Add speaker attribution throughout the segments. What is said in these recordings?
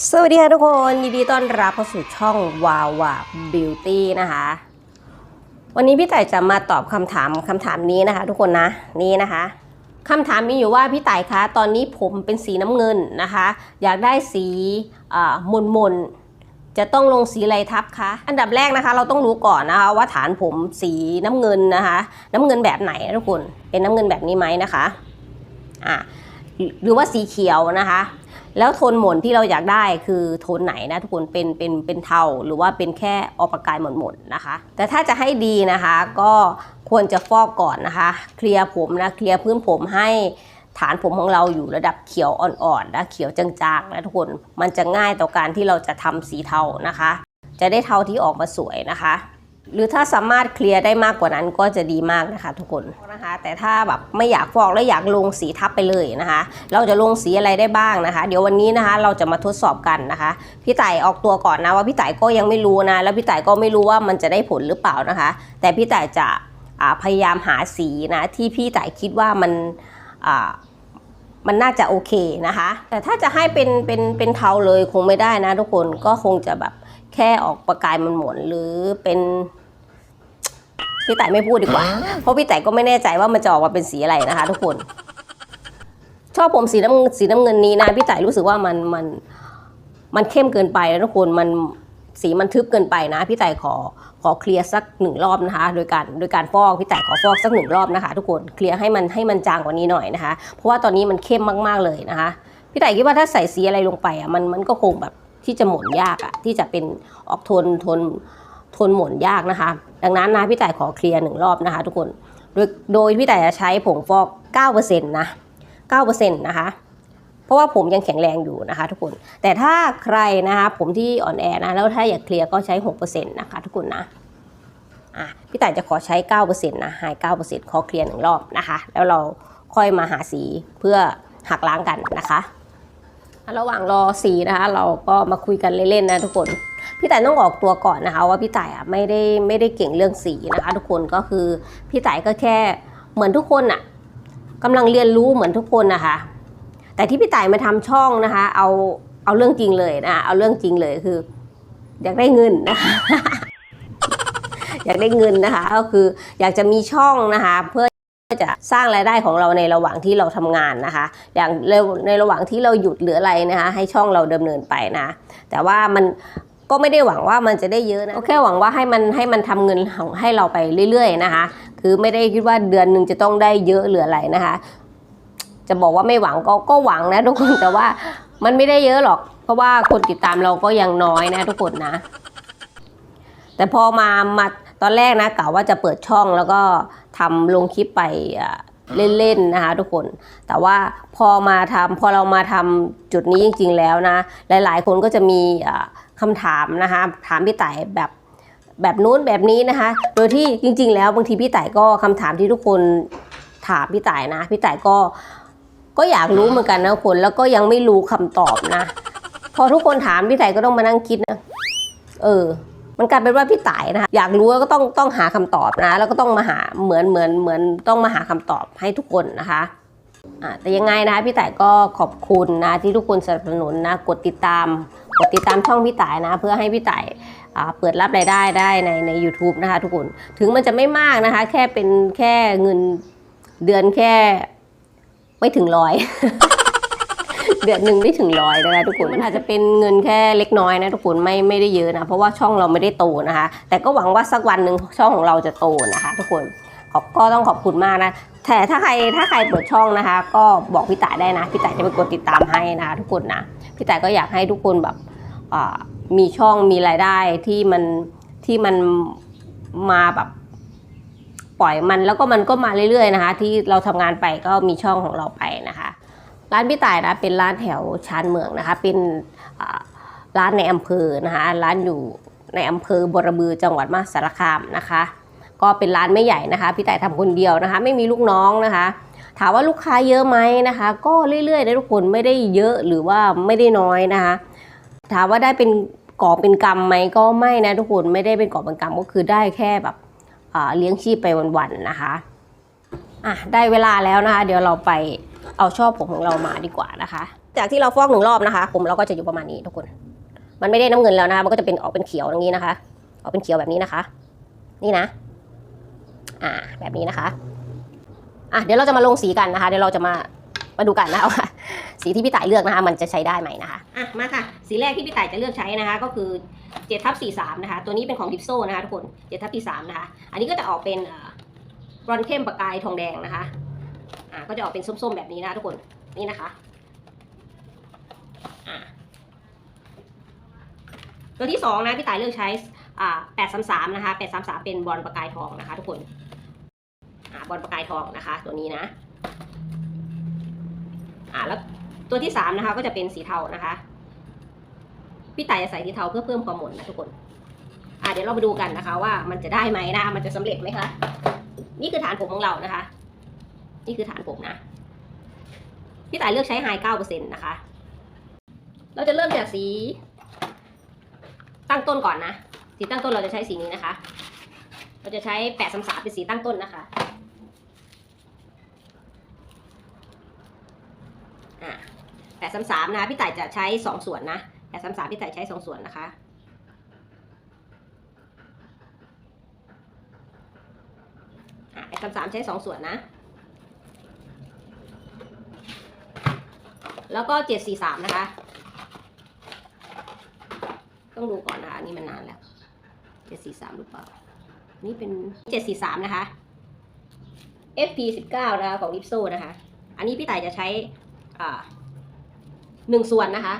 Speaker 1: สวัสดีค่ะทุกคน ยินดีต้อนรับเข้าสู่ช่องวาวาบิวตี้นะคะ วันนี้พี่ต่ายจะมาตอบคำถามคำถามนี้นะคะ ทุกคนนะนี่นะคะคำถามมีอยู่ว่าพี่ต่ายคะตอนนี้ผมเป็นสีน้ำเงินนะคะ อยากได้สีมนมนจะต้องลงสีอะไรทับคะอันดับแรกนะคะ เราต้องรู้ก่อนนะคะว่าฐานผมสีน้ำเงินนะคะ น้ำเงินแบบไหนทุกคนเป็นน้ำเงินแบบนี้ไหมนะคะอะหรือว่าสีเขียวนะคะ แล้วโทนหม่นที่เราอยากได้คือโทนไหนนะทุกคนเป็นเป็นเป็นเทาหรือว่าเป็นแค่ออกประกายหม่นๆนะคะ แต่ถ้าจะให้ดีนะคะ ก็ควรจะฟอกก่อนนะคะ เคลียร์ผมนะเคลียร์พื้นผมให้ฐานผมของเราอยู่ระดับเขียวอ่อนๆนะเขียวจางๆนะทุกคนมันจะง่ายต่อการที่เราจะทำสีเทานะคะ จะได้เทาที่ออกมาสวยนะคะ หรือถ้าสามารถเคลียร์ได้มากกว่านั้นก็จะดีมากนะคะทุกคนนะคะแต่ถ้าแบบไม่อยากฟอกและอยากลงสีทับไปเลยนะคะ เราจะลงสีอะไรได้บ้างนะคะ เดี๋ยววันนี้นะคะเราจะมาทดสอบกันนะคะ พี่ไต่ออกตัวก่อนนะว่าพี่ไต่ก็ยังไม่รู้นะแล้วพี่ไต่ก็ไม่รู้ว่ามันจะได้ผลหรือเปล่านะคะ แต่พี่ไต่จะพยายามหาสีนะที่พี่ไต่คิดว่ามันมันน่าจะโอเคนะคะ แต่ถ้าจะให้เป็นเป็นเป็นเทาเลยคงไม่ได้นะทุกคนก็คงจะแบบ แค่ออกประกายมันหมนหรือเป็นพี่แต่ไม่พูดดีกว่า เพราะพี่แต่ก็ไม่แน่ใจว่ามันจะออกมาเป็นสีอะไรนะคะ ทุกคน ชอบผมสีน้ำสีน้ำเงินนี้นะพี่แต่รู้สึกว่ามันมันมันเข้มเกินไปนะทุกคนมันสีมันทึบเกินไปนะ พี่แต่ขอขอเคลียร์สักหนึ่งรอบนะคะ โดยการโดยการฟอกพี่แต่ขอฟอกสักหนึ่งรอบนะคะ ทุกคนเคลียร์ให้มันให้มันจางกว่านี้หน่อยนะคะ เพราะว่าตอนนี้มันเข้มมากๆเลยนะคะ พี่แต่คิดว่าถ้าใส่สีอะไรลงไปอะมันมันก็คงแบบ ที่จะหม่นยากอะที่จะเป็นออกโทนโทนทนหม่นยากนะคะ ดังนั้นนะพี่ต่ายขอเคลียร์หนึ่งรอบนะคะ ทุกคน โดยโดยพี่ต่ายจะใช้ผงฟอก9%นะ9%นะคะ เพราะว่าผมยังแข็งแรงอยู่นะคะ ทุกคน แต่ถ้าใครนะคะผมที่อ่อนแอนะ แล้วถ้าอยากเคลียร์ก็ใช้6%นะคะ ทุกคนนะอะพี่ต่ายจะขอใช้9%นะหาย9%ขอเคลียร์หนึ่งรอบนะคะ แล้วเราค่อยมาหาสีเพื่อหักล้างกันนะคะ ระหว่างรอสีนะคะเราก็มาคุยกันเล่นๆนะทุกคน พี่ต่ายต้องออกตัวก่อนนะคะ ว่าพี่ต่ายอะไม่ได้ไม่ได้เก่งเรื่องสีนะคะ ทุกคนก็คือพี่ต่ายก็แค่เหมือนทุกคนอะกำลังเรียนรู้เหมือนทุกคนนะคะ แต่ที่พี่ต่ายมาทำช่องนะคะ เอาเอาเรื่องจริงเลยนะเอาเรื่องจริงเลยคือ อยากได้เงินนะคะอยากได้เงินนะคะ ก็คืออยากจะมีช่องนะคะเพื่อ จะสร้างรายได้ของเราในระหว่างที่เราทำงานนะคะ อย่างในระหว่างที่เราหยุดหรืออะไรนะคะ ให้ช่องเราดำเนินไปนะ แต่ว่ามันก็ไม่ได้หวังว่ามันจะได้เยอะนะก็แค่หวังว่าให้มันให้มันทำเงินของให้เราไปเรื่อย ๆนะคะ คือไม่ได้คิดว่าเดือนหนึ่งจะต้องได้เยอะหรืออะไรนะคะ จะบอกว่าไม่หวังก็ก็หวังนะทุกคนแต่ว่ามันไม่ได้เยอะหรอก เพราะว่าคนติดตามเราก็ยังน้อยนะทุกคนนะ แต่พอมามา ตอนแรกนะกะว่าจะเปิดช่องแล้วก็ทำลงคลิปไปเล่นๆนะคะทุกคน แต่ว่าพอมาทำพอเรามาทำจุดนี้จริง ๆ แล้วนะ หลายๆ คนก็จะมีคำถามนะคะถามพี่ไต่แบบแบบนู้นแบบนี้นะคะ โดยที่จริง ๆ แล้วบางทีพี่ไต่ก็คำถามที่ทุกคนถามพี่ไต่นะ พี่ไต่ก็ก็อยากรู้เหมือนกันนะทุกคนแล้วก็ยังไม่รู้คำตอบนะ พอทุกคนถามพี่ไต่ก็ต้องมานั่งคิดนะ เออ มันกลายเป็นว่าพี่ต่ายนะคะอยากรู้ก็ต้องต้องหาคำตอบนะแล้วก็ต้องมาหาเหมือนเหมือนเหมือนต้องมาหาคำตอบให้ทุกคนนะคะแต่ยังไงนะคะพี่ต่ายก็ขอบคุณนะที่ทุกคนสนับสนุนนะกดติดตาม กดติดตามช่องพี่ต่ายนะ เพื่อให้พี่ต่ายเปิดรับรายได้ได้ในใน u t u b e นะคะทุกคนถึงมันจะไม่มากนะคะ แค่เป็นแค่เงินเดือนแค่ไม่ถึงร้อย เดือนหนึ่งไม่ถึงร้อยนะคะทุกคนมันอาจจะเป็นเงินแค่เล็กน้อยนะทุกคนไม่ไม่ได้เยอะนะ เพราะว่าช่องเราไม่ได้โตนะคะ แต่ก็หวังว่าสักวันหนึ่งช่องของเราจะโตนะคะ ทุกคนขอบก็ต้องขอบคุณมากนะแต่ถ้าใครถ้าใครเปิดช่องนะคะ ก็บอกพี่ต่ายได้นะพี่ต่ายจะไปกดติดตามให้นะทุกคนนะพี่ต่ายก็อยากให้ทุกคนแบบมีช่องมีรายได้ที่มันที่มันมาแบบปล่อยมันแล้วก็มันก็มาเรื่อยๆนะคะ ที่เราทำงานไปก็มีช่องของเราไปนะคะ ร้านพี่ต่ายนะเป็นร้านแถวชานเมืองนะคะ เป็นร้านในอำเภอนะคะร้านอยู่ในอำเภอบรบือจังหวัดมหาสารคามนะคะ ก็เป็นร้านไม่ใหญ่นะคะ พี่ต่ายทำคนเดียวนะคะ ไม่มีลูกน้องนะคะ ถามว่าลูกค้าเยอะไหมนะคะ ก็เรื่อยๆนะทุกคนไม่ได้เยอะหรือว่าไม่ได้น้อยนะคะ ถามว่าได้เป็นกอบเป็นกำไหมก็ไม่นะทุกคนไม่ได้เป็นกอบเป็นกำก็คือได้แค่แบบเลี้ยงชีพไปวันๆนะคะอะได้เวลาแล้วนะคะ เดี๋ยวเราไป เอาช่อผมของเรามาดีกว่านะคะ จากที่เราฟอกหนึ่งรอบนะคะ ผมเราก็จะอยู่ประมาณนี้ทุกคน มันไม่ได้น้ำเงินแล้วนะคะ มันก็จะเป็นออกเป็นเขียวอย่างนี้นะคะ ออกเป็นเขียวแบบนี้นะคะ นี่นะ อ่า แบบนี้นะคะอะเดี๋ยวเราจะมาลงสีกันนะคะ เดี๋ยวเราจะมามาดูกันนะคะว่าสีที่พี่ต่ายเลือกนะคะ มันจะใช้ได้ไหมนะคะอะมาค่ะ สีแรกที่พี่ต่ายจะเลือกใช้นะคะ ก็คือ7ทับ43นะคะ ตัวนี้เป็นของดิปโซนะคะทุกคน7ทับ43นะคะ อันนี้ก็จะออกเป็นเอ่อบรอนเข้มประกายทองแดงนะคะ อ่าก็จะออกเป็นส้มๆแบบนี้นะทุกคนนี่นะคะอ่าตัวที่สองนะพี่ต่ายเลือกใช้อ่า833นะคะ833เป็นบอลประกายทองนะคะ ทุกคนอ่าบอลประกายทองนะคะ ตัวนี้นะอ่าแล้วตัวที่สามนะคะ ก็จะเป็นสีเทานะคะพี่ต่ายจะใส่สีเทาเพื่อเพิ่มความหม่นนะทุกคนอ่าเดี๋ยวเรามาดูกันนะคะ ว่ามันจะได้ไหมนะมันจะสำเร็จไหมคะนี่คือฐานผมของเรานะคะ นี่คือฐานผมนะ พี่ต่ายเลือกใช้ไฮเก้าเปอร์เซ็นต์นะคะ เราจะเริ่มจากสี ตั้งต้นก่อนนะ สีตั้งต้นเราจะใช้สีนี้นะคะ เราจะใช้แปดสามสามเป็นสีตั้งต้นนะคะแปดสามสามนะพี่ต่ายจะใช้สองส่วนนะแปดสามสามพี่ต่ายใช้สองส่วนนะคะแปดสามสามใช้สองส่วนนะ แล้วก็เจ็ดสี่สามนะคะ ต้องดูก่อนนะคะ อันนี่มันนานแล้วเจ็ดสี่สามหรือเปล่า นี่เป็นเจ็ดสี่สามนะคะ FP สิบเก้านะคะ ของลิปโซนะคะ อันนี้พี่ต่ายจะใช้อ่าหนึ่งส่วนนะคะ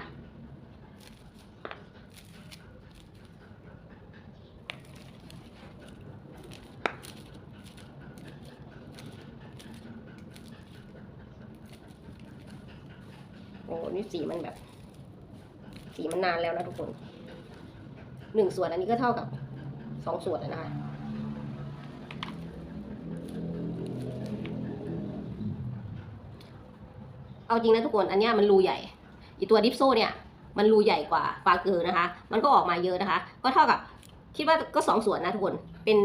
Speaker 1: โอ้ นี่สีมันแบบ สีมันนานแล้วนะทุกคนหนึ่งส่วนอันนี้ก็เท่ากับสองส่วนนะคะเอาจริงนะทุกคนอันนี้มันรูใหญ่อีตัวดิฟโซเนี่ยมันรูใหญ่กว่าฟาเกอร์นะคะ มันก็ออกมาเยอะนะคะ ก็เท่ากับคิดว่าก็สองส่วนนะทุกคนเป็น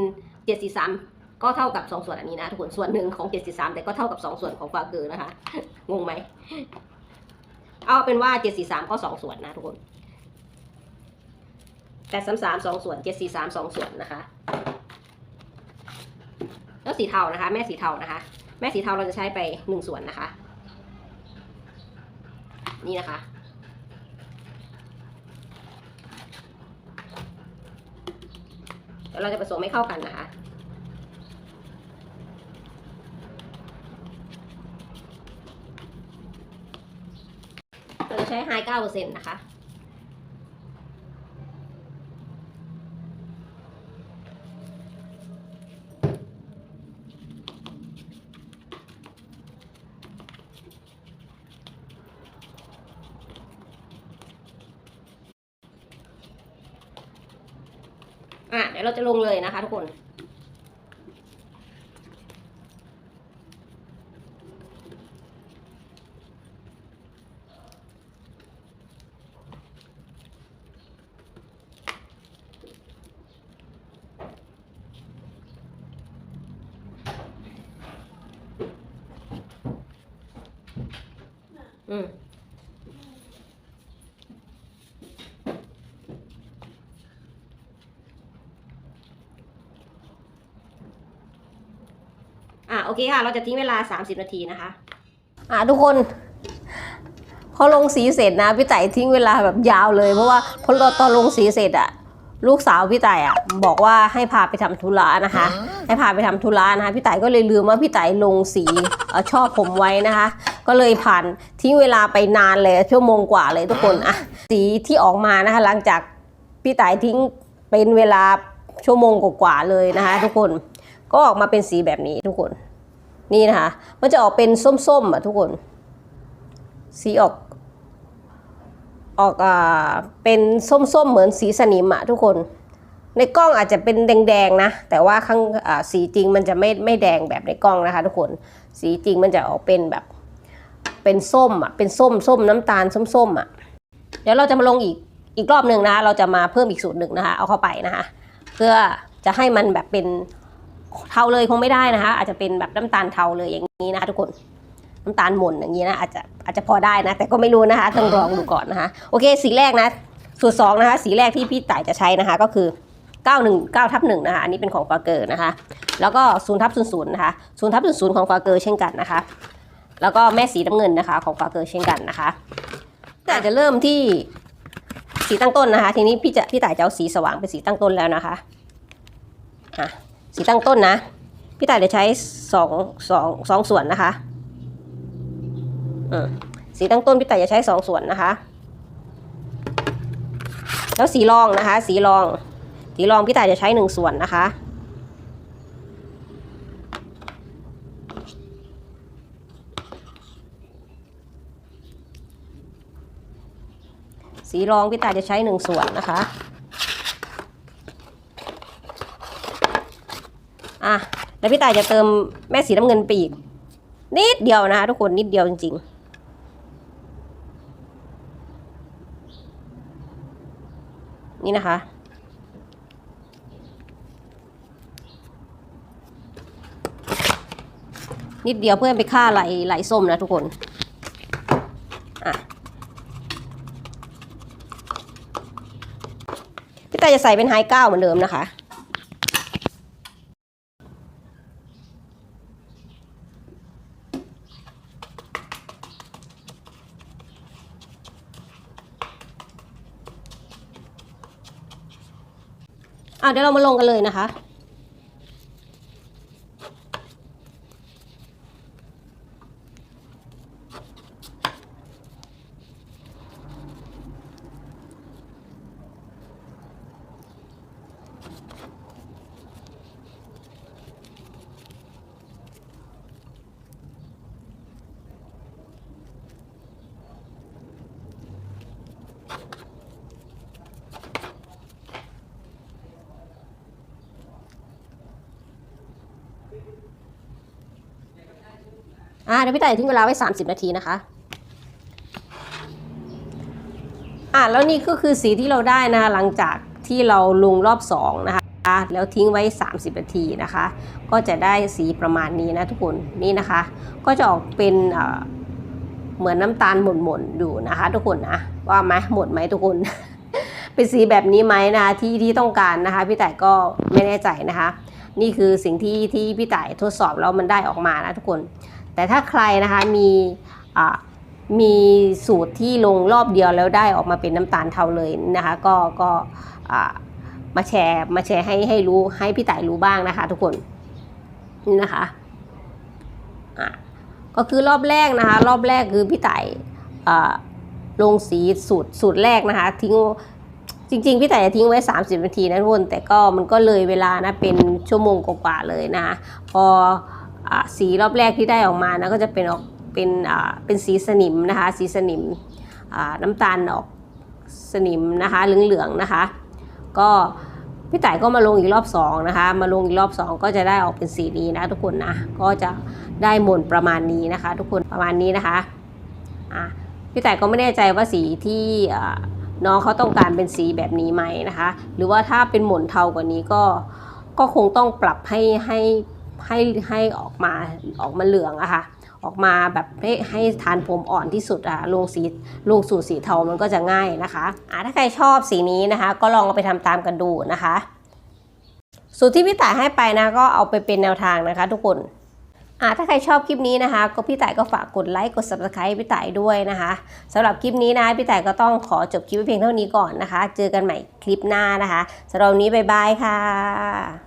Speaker 1: เจ็ดสี่สามก็เท่ากับสองส่วนอันนี้นะทุกคนส่วนหนึ่งของเจ็ดสี่สามแต่ก็เท่ากับสองส่วนของฟาเกอร์นะคะ งงไหม เอาเป็นว่าเจ็ดสี่สามก็สองส่วนนะทุกคนแปดสามสามสองส่วนเจ็ดสี่สามสองส่วนนะคะ แล้วสีเทานะคะ แม่สีเทานะคะ แม่สีเทาเราจะใช้ไปหนึ่งส่วนนะคะ นี่นะคะเดี๋ยวเราจะผสมให้เข้ากันนะคะ เราจะ ใช้ไฮเก้าเปอร์เซ็นต์นะคะ อะเดี๋ยวเราจะลงเลยนะคะทุกคน อืม อะโอเคค่ะ เราจะทิ้งเวลา 30 นาทีนะคะ อะทุกคน พอลงสีเสร็จนะพี่ไต่ทิ้งเวลาแบบยาวเลยเพราะว่าพอตอนลงสีเสร็จอะลูกสาวพี่ไต่อะบอกว่าให้พาไปทำธุระนะคะ ให้พาไปทำธุระนะคะพี่ไต่ก็เลยลืมว่าพี่ไต่ลงสีเออชอบผมไว้นะคะ ก็เลยผ่านทิ้งเวลาไปนานเลยชั่วโมงกว่าเลยทุกคนอะสีที่ออกมานะคะ หลังจากพี่ไต่ทิ้งเป็นเวลาชั่วโมงกว่าๆเลยนะคะ ทุกคน ก็ออกมาเป็นสีแบบนี้ทุกคน นี่นะคะ มันจะออกเป็นส้มๆอะทุกคน สีออก ออกอ่าเป็นส้มๆเหมือนสีสนิมอะทุกคน ในกล้องอาจจะเป็นแดงๆนะ แต่ว่าข้างอ่าสีจริงมันจะไม่ไม่แดงแบบในกล้องนะคะ ทุกคน สีจริงมันจะออกเป็นแบบเป็นส้มอะ เป็นส้มส้มน้ำตาลส้มๆอะ เดี๋ยวเราจะมาลงอีกอีกรอบหนึ่งนะ เราจะมาเพิ่มอีกสูตรหนึ่งนะคะ เอาเข้าไปนะคะ เพื่อจะให้มันแบบเป็น เทาเลยคงไม่ได้นะคะ อาจจะเป็นแบบน้ำตาลเทาเลยอย่างนี้นะคะทุกคนน้ำตาลหม่นอย่างนี้นะอาจจะอาจจะพอได้นะ แต่ก็ไม่รู้นะคะต้องลองดูก่อนนะคะ โอเค สีแรกนะสูตรสองนะคะ สีแรกที่พี่ต่ายจะใช้นะคะ ก็คือ 919ทับ1นะคะอันนี้เป็นของฟาเกอร์นะคะ แล้วก็0ทับ00นย์นะคะ0ทับ00ของฟาเกอร์เช่นกันนะคะ แล้วก็แม่สีน้ำเงินนะคะ ของฟาเกอร์เช่นกันนะคะแต่จะเริ่มที่สีตั้งต้นนะคะ ทีนี้พี่จะพี่ต่ายจะเอาสีสว่างเป็นสีตั้งต้นแล้วนะคะอะ สีตั้งต้นนะ พี่ตายจะใช้สองสองสองส่วนนะคะสีตั้งต้นพี่ตายจะใช้สองส่วนนะคะ แล้วสีรองนะคะ สีรอง สีรองพี่ตายจะใช้หนึ่งส่วนนะคะสีรองพี่ตายจะใช้หนึ่งส่วนนะคะ อะแล้วพี่ตายจะเติมแม่สีน้ำเงินไปอีก นิดเดียวนะคะทุกคนนิดเดียวจริง ๆนี่นะคะ นิดเดียวเพื่อนไปฆ่าไหลไหลส้มนะทุกคน อะ พี่ตายจะใส่เป็นไฮเก้าเหมือนเดิมนะคะ อะเดี๋ยวเรามาลงกันเลยนะคะ อ่าเดี๋ยวพี่ต่ายทิ้งเวลาไว้ 30 นาทีนะคะ อ่าแล้วนี่ก็คือสีที่เราได้นะคะหลังจากที่เราลงรอบ2นะคะแล้วทิ้งไว้ 30 นาทีนะคะ ก็จะได้สีประมาณนี้นะทุกคนนี่นะคะ ก็จะออกเป็นเหมือนน้ำตาลหม่นๆอยู่นะคะ ทุกคนนะว่าไหมหมดไหมทุกคน เป็นสีแบบนี้ไหมนะที่ที่ต้องการนะคะ พี่แต่ายก็ไม่แน่ใจนะคะ นี่คือสิ่งที่ที่พี่แต่ายทดสอบแล้วมันได้ออกมานะทุกคน แต่ถ้าใครนะคะมีมีสูตรที่ลงรอบเดียวแล้วได้ออกมาเป็นน้ำตาลเทาเลยนะคะ ก็ก็มาแชร์มาแชร์ให้ให้รู้ให้พี่ต่ายรู้บ้างนะคะ ทุกคนนี่นะคะะก็คือรอบแรกนะคะ รอบแรกคือพี่ไต่ลงสีสูตรสูตรแรกนะคะ ทิ้งจริง ๆ พี่ต่จะทิ้งไว้ 30 นาทีนะทุกคนแต่ก็มันก็เลยเวลานะเป็นชั่วโมงกว่าๆเลยนะพอ สีรอบแรกที่ได้ออกมานะก็จะเป็นออกเป็นอ่าเป็นสีสนิมนะคะสีสนิมน้ำตาลออกสนิมนะคะเหลืองๆนะคะ ก็พี่ต่ายก็มาลงอีกรอบสองนะคะมาลงอีกรอบสองก็จะได้ออกเป็นสีนี้นะทุกคนนะก็จะได้หม่นประมาณนี้นะคะ ทุกคนประมาณนี้นะคะอะพี่ต่ายก็ไม่แน่ใจว่าสีที่น้องเขาต้องการเป็นสีแบบนี้ไหมนะคะ หรือว่าถ้าเป็นหม่นเทากว่านี้ก็ก็คงต้องปรับให้ให้ ให้ให้ออกมาออกมาเหลืองอะค่ะออกมาแบบให้ให้ทานผมอ่อนที่สุดอะลงสีลงสูตรสีเทามันก็จะง่ายนะคะอ่าถ้าใครชอบสีนี้นะคะ ก็ลองเอาไปทำตามกันดูนะคะ สูตรที่พี่ต่ายให้ไปนะก็เอาไปเป็นแนวทางนะคะ ทุกคนอ่าถ้าใครชอบคลิปนี้นะคะ ก็พี่ต่ายก็ฝากกดไลค์กด subscribe พี่ต่ายด้วยนะคะสำหรับคลิปนี้นะพี่ต่ายก็ต้องขอจบคลิปว้เพียงเท่านี้ก่อนนะคะ เจอกันใหม่คลิปหน้านะคะสำหรับวันนี้บ๊ายบายค่ะ